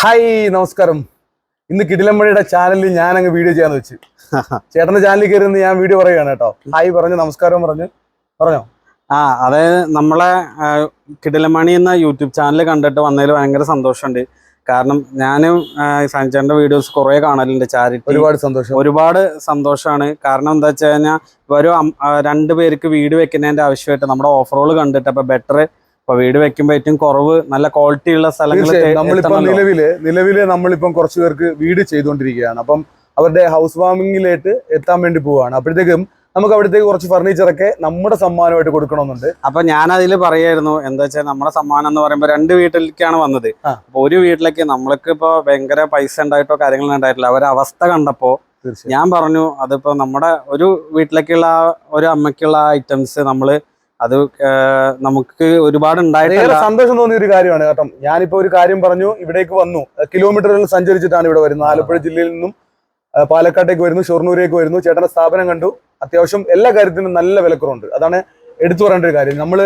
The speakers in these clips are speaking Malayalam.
ഹായ് നമസ്കാരം. ഇന്ന് കിടിലമ്പഴിയുടെ ചാനലിൽ ഞാൻ അങ്ങ് വീഡിയോ ചെയ്യാന്ന് വെച്ച്. ചേട്ടന്റെ ചാനലിൽ കയറി ഞാൻ വീഡിയോ പറയുകയാണ് കേട്ടോ. ഹായ് പറഞ്ഞു നമസ്കാരം പറഞ്ഞു. പറഞ്ഞോ? ആ അതായത് നമ്മളെ കിടിലമണി എന്ന യൂട്യൂബ് ചാനൽ കണ്ടിട്ട് വന്നതിൽ ഭയങ്കര സന്തോഷമുണ്ട്. കാരണം ഞാനും സഞ്ജന്റെ വീഡിയോസ് കുറെ കാണലുണ്ട് ചാരിറ്റി ഒരുപാട് സന്തോഷം. ഒരുപാട് സന്തോഷമാണ്. കാരണം എന്താ വെച്ച് കഴിഞ്ഞാൽ ഒരു രണ്ടുപേർക്ക് പേർക്ക് വീട് വെക്കുന്നതിന്റെ ആവശ്യമായിട്ട് നമ്മുടെ ഓഫറുകൾ കണ്ടിട്ട് അപ്പൊ ബെറ്റർ ഇപ്പൊ വീട് വെക്കുമ്പോ ഏറ്റവും കുറവ് നല്ല ക്വാളിറ്റി ഉള്ള സ്ഥലങ്ങൾ നമ്മളിപ്പോ നിലവിൽ നിലവിൽ നമ്മളിപ്പം കുറച്ചു പേർക്ക് വീട് ചെയ്തുകൊണ്ടിരിക്കുകയാണ്. അപ്പം അവരുടെ ഹൗസ് വാമിങ്ങിലേക്ക് എത്താൻ വേണ്ടി പോവാണ് അപ്പോഴത്തേക്കും നമുക്ക് അവിടത്തേക്ക് കുറച്ച് ഫർണിച്ചറൊക്കെ നമ്മുടെ സമ്മാനമായിട്ട് കൊടുക്കണമെന്നുണ്ട്. അപ്പൊ ഞാൻ അതിൽ പറയായിരുന്നു എന്താ വെച്ചാൽ നമ്മുടെ സമ്മാനം എന്ന് പറയുമ്പോൾ രണ്ട് വീട്ടിലേക്കാണ് വന്നത്. അപ്പൊ ഒരു വീട്ടിലേക്ക് നമ്മൾക്ക് ഇപ്പൊ ഭയങ്കര പൈസ ഉണ്ടായിട്ടോ കാര്യങ്ങളൊന്നും ഉണ്ടായിട്ടില്ല. അവരെ അവസ്ഥ കണ്ടപ്പോ ഞാൻ പറഞ്ഞു അതിപ്പോ നമ്മുടെ ഒരു വീട്ടിലേക്കുള്ള ഒരു അമ്മയ്ക്കുള്ള ഐറ്റംസ് നമ്മൾ അത് നമുക്ക് ഒരുപാട് ഉണ്ടായിട്ടില്ല സന്തോഷം തോന്നിയ ഒരു കാര്യമാണ്. കേട്ടോ ഞാനിപ്പോ ഒരു കാര്യം പറഞ്ഞു ഇവിടേക്ക് വന്നു. കിലോമീറ്ററുകൾ സഞ്ചരിച്ചിട്ടാണ് ഇവിടെ വരുന്നത്. ആലപ്പുഴ ജില്ലയിൽ നിന്നും പാലക്കാട്ടേക്ക് വരുന്നു ഷൊർണൂരേക്ക് വരുന്നു. ചേട്ടന്റെ സ്ഥാപനം കണ്ടു. അത്യാവശ്യം എല്ലാ കാര്യത്തിനും നല്ല വിലക്കുറവുണ്ട്. അതാണ് എടുത്തു പറയേണ്ട ഒരു കാര്യം. നമ്മൾ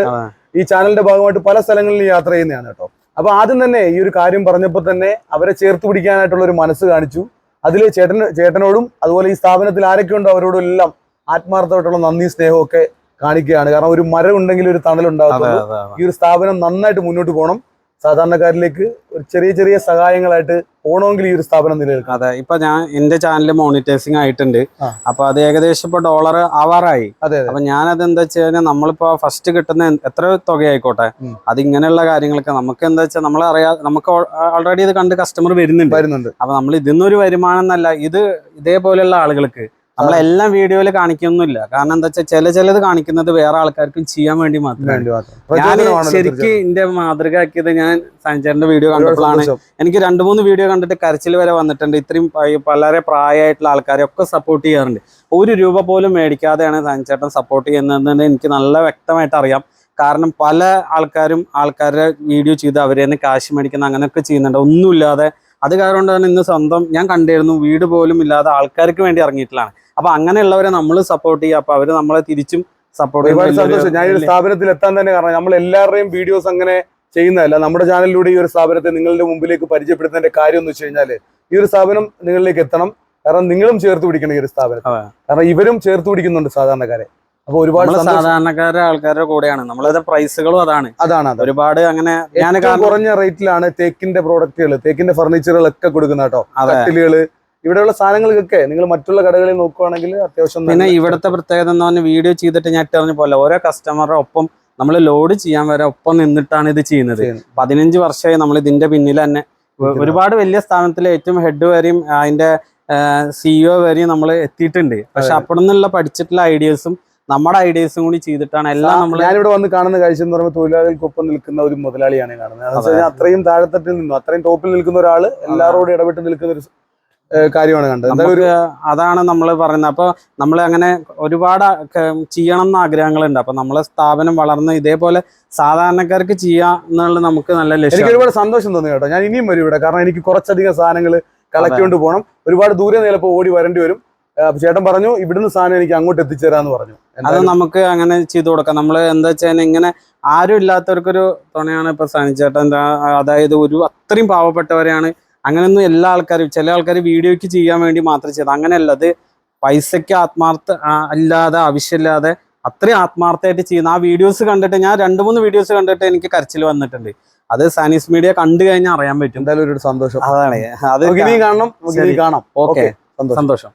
ഈ ചാനലിന്റെ ഭാഗമായിട്ട് പല സ്ഥലങ്ങളിൽ യാത്ര ചെയ്യുന്നതാണ് കേട്ടോ. അപ്പൊ ആദ്യം തന്നെ ഈ ഒരു കാര്യം പറഞ്ഞപ്പോൾ തന്നെ അവരെ ചേർത്ത് പിടിക്കാനായിട്ടുള്ള ഒരു മനസ്സ് കാണിച്ചു. അതിൽ ചേട്ടൻ ചേട്ടനോടും അതുപോലെ ഈ സ്ഥാപനത്തിൽ ആരൊക്കെയുണ്ടോ അവരോടും എല്ലാം ആത്മാർത്ഥമായിട്ടുള്ള നന്ദി സ്നേഹവും ഒക്കെ കാണിക്കുകയാണ്. കാരണം ഒരു മരം ഉണ്ടെങ്കിൽ ഒരു അതെ. ഈ ഒരു സ്ഥാപനം നന്നായിട്ട് മുന്നോട്ട് പോകണം. സാധാരണക്കാരിലേക്ക് ഒരു ചെറിയ ചെറിയ സഹായങ്ങളായിട്ട് പോകണമെങ്കിൽ ഈ ഒരു സ്ഥാപനം നിലനിൽക്കും അതെ ഇപ്പൊ ഞാൻ എന്റെ ചാനൽ മോണിറ്റൈസിങ് ആയിട്ടുണ്ട്. അപ്പൊ അത് ഏകദേശം ഇപ്പൊ ഡോളർ ആവാറായി. അപ്പൊ ഞാനത് എന്താ വെച്ച് കഴിഞ്ഞാൽ നമ്മളിപ്പോ ഫസ്റ്റ് കിട്ടുന്ന എത്ര തുകയായിക്കോട്ടെ. അത് ഇങ്ങനെയുള്ള കാര്യങ്ങളൊക്കെ നമുക്ക് എന്താ വെച്ചാൽ നമ്മൾ അറിയാ നമുക്ക് ഓൾറെഡി ഇത് കണ്ട് കസ്റ്റമർ വരുന്നുണ്ട്. വരുന്നുണ്ട്. അപ്പൊ നമ്മൾ ഇതിന്നൊരു വരുമാനം എന്നല്ല ഇത് ഇതേപോലെയുള്ള ആളുകൾക്ക് നമ്മളെല്ലാം വീഡിയോയിൽ കാണിക്കൊന്നുമില്ല. കാരണം എന്താ വെച്ചാൽ ചില ചിലത് കാണിക്കുന്നത് വേറെ ആൾക്കാർക്കും ചെയ്യാൻ വേണ്ടി മാത്രം. ഞാൻ ശരിക്കും എന്റെ മാതൃക ആക്കിയത് ഞാൻ സഞ്ചാരിന്റെ വീഡിയോ കണ്ടപ്പോഴാണ്. എനിക്ക് രണ്ട് മൂന്ന് വീഡിയോ കണ്ടിട്ട് കരച്ചിൽ വരെ വന്നിട്ടുണ്ട്. ഇത്രയും വളരെ പ്രായമായിട്ടുള്ള ആൾക്കാരെ ഒക്കെ സപ്പോർട്ട് ചെയ്യാറുണ്ട്. ഒരു രൂപ പോലും മേടിക്കാതെയാണ് സഞ്ചേട്ടൻ സപ്പോർട്ട് ചെയ്യുന്നതെന്ന് എനിക്ക് നല്ല വ്യക്തമായിട്ട് അറിയാം. കാരണം പല ആൾക്കാരും ആൾക്കാരുടെ വീഡിയോ ചെയ്ത് അവരെ തന്നെ കാശ് മേടിക്കുന്ന അങ്ങനെയൊക്കെ ചെയ്യുന്നുണ്ട്. ഒന്നുമില്ലാതെ അത് കാരണം തന്നെ ഇന്ന് സ്വന്തം ഞാൻ കണ്ടിരുന്നു വീട് പോലും ഇല്ലാതെ ആൾക്കാർക്ക് വേണ്ടി ഇറങ്ങിയിട്ടുള്ളതാണ്. അപ്പൊ അങ്ങനെയുള്ളവരെ നമ്മൾ സപ്പോർട്ട് ചെയ്യുക. അപ്പൊ അവർ നമ്മളെ തിരിച്ചും സപ്പോർട്ട് ഒരുപാട് സന്തോഷം. ഞാൻ ഈ ഒരു സ്ഥാപനത്തിൽ എത്താൻ തന്നെ കാരണം നമ്മൾ എല്ലാവരുടെയും വീഡിയോസ് അങ്ങനെ ചെയ്യുന്നതല്ല. നമ്മുടെ ചാനലിലൂടെ ഈ ഒരു സ്ഥാപനത്തെ നിങ്ങളുടെ മുമ്പിലേക്ക് പരിചയപ്പെടുത്തേണ്ട കാര്യം എന്ന് വെച്ച് കഴിഞ്ഞാൽ ഈ ഒരു സ്ഥാപനം നിങ്ങളിലേക്ക് എത്തണം. കാരണം നിങ്ങളും ചേർത്ത് പിടിക്കണം ഈ ഒരു സ്ഥാപനം കാരണം ഇവരും ചേർത്ത് പിടിക്കുന്നുണ്ട് സാധാരണക്കാരെ. അപ്പൊ ഒരുപാട് സാധാരണക്കാരെ ആൾക്കാരുടെ കൂടെയാണ്. നമ്മളത് പ്രൈസുകളും അതാണ്. അതാണ് ഒരുപാട് അങ്ങനെ ഞാൻ കുറഞ്ഞ റേറ്റിലാണ് തേക്കിന്റെ പ്രോഡക്റ്റുകൾ തേക്കിന്റെ ഫർണിച്ചറുകളൊക്കെ കൊടുക്കുന്ന കേട്ടോ. കട്ടിലുകൾ ഇവിടെയുള്ള സാധനങ്ങൾക്കൊക്കെ നിങ്ങൾ മറ്റുള്ള കടകളിൽ നോക്കുവാണെങ്കിൽ അത്യാവശ്യം പിന്നെ ഇവിടുത്തെ പ്രത്യേകത എന്ന് പറഞ്ഞാൽ വീഡിയോ ചെയ്തിട്ട് ഞാൻ ഇട്ടറിഞ്ഞ പോലെ ഓരോ കസ്റ്റമറുടെ ഒപ്പം നമ്മൾ ലോഡ് ചെയ്യാൻ വരെ ഒപ്പം നിന്നിട്ടാണ് ഇത് ചെയ്യുന്നത്. ചെയ്യുന്നത്. പതിനഞ്ച് വർഷമായി നമ്മൾ ഇതിന്റെ പിന്നിൽ തന്നെ. ഒരുപാട് വലിയ സ്ഥാനത്തിലെ ഏറ്റവും ഹെഡ് വരെയും അതിന്റെ സിഇഒ വരെയും നമ്മൾ എത്തിയിട്ടുണ്ട്. പക്ഷെ അവിടെ നിന്നുള്ള പഠിച്ചിട്ടുള്ള ഐഡിയസും നമ്മുടെ ഐഡിയസും കൂടി ചെയ്തിട്ടാണ് എല്ലാം നമ്മൾ ഞാനിവിടെ വന്ന് കാണുന്ന കാഴ്ച എന്ന് പറയുമ്പോൾ തൊഴിലാളികൾക്കൊപ്പം നിൽക്കുന്ന ഒരു മുതലാളിയാണ് കാണുന്നത്. അത്രയും താഴെത്തട്ടിൽ നിന്നും അത്രയും ടോപ്പിൽ നിൽക്കുന്ന ഒരാൾ എല്ലാവരോടും ഇടപെട്ട് നിൽക്കുന്ന ഒരു കാര്യമാണ് കണ്ടത്. ഒരു അതാണ് നമ്മൾ പറയുന്നത്. അപ്പൊ നമ്മൾ അങ്ങനെ ഒരുപാട് ചെയ്യണം എന്ന് ആഗ്രഹങ്ങളുണ്ട്. അപ്പൊ നമ്മളെ സ്ഥാപനം വളർന്ന് ഇതേപോലെ സാധാരണക്കാർക്ക് ചെയ്യാം എന്നുള്ളത് നമുക്ക് നല്ല എനിക്ക് ലക്ഷ്യം ഒരുപാട് സന്തോഷം തോന്നി കേട്ടോ. ഞാൻ ഇനിയും വരും ഇവിടെ. കാരണം എനിക്ക് കുറച്ചധികം സാധനങ്ങൾ കളക്ട് കൊണ്ട് പോകണം ഒരുപാട് ദൂരെ ചിലപ്പോൾ ഓടി വരേണ്ടി വരും. ചേട്ടൻ പറഞ്ഞു ഇവിടുന്ന് സാധനം എനിക്ക് അങ്ങോട്ട് എത്തിച്ചേരാന്ന് പറഞ്ഞു. അത് നമുക്ക് അങ്ങനെ ചെയ്തു കൊടുക്കാം. നമ്മൾ എന്താ വെച്ചാൽ ഇങ്ങനെ ആരും ഇല്ലാത്തവർക്കൊരു തുണയാണ് ഇപ്പൊ സനിച്ചേട്ടൻ അതായത് ഒരു അത്രയും പാവപ്പെട്ടവരെയാണ് അങ്ങനെയൊന്നും എല്ലാ ആൾക്കാരും ചില ആൾക്കാർ വീഡിയോയ്ക്ക് ചെയ്യാൻ വേണ്ടി മാത്രം ചെയ്ത് അങ്ങനെയല്ല അത് പൈസയ്ക്ക് ആത്മാർത്ഥ അല്ലാതെ ആവശ്യമില്ലാതെ അത്രയും ആത്മാർത്ഥമായിട്ട് ചെയ്യുന്ന ആ വീഡിയോസ് കണ്ടിട്ട് ഞാൻ രണ്ട് മൂന്ന് വീഡിയോസ് കണ്ടിട്ട് എനിക്ക് കരച്ചിൽ വന്നിട്ടുണ്ട്. അത് സാനീസ് മീഡിയ കണ്ടു കഴിഞ്ഞാൽ അറിയാൻ പറ്റും. എന്തായാലും ഒരു സന്തോഷം. അതാണ്. അത് കാണണം. കാണാം. ഓക്കെ. സന്തോഷം.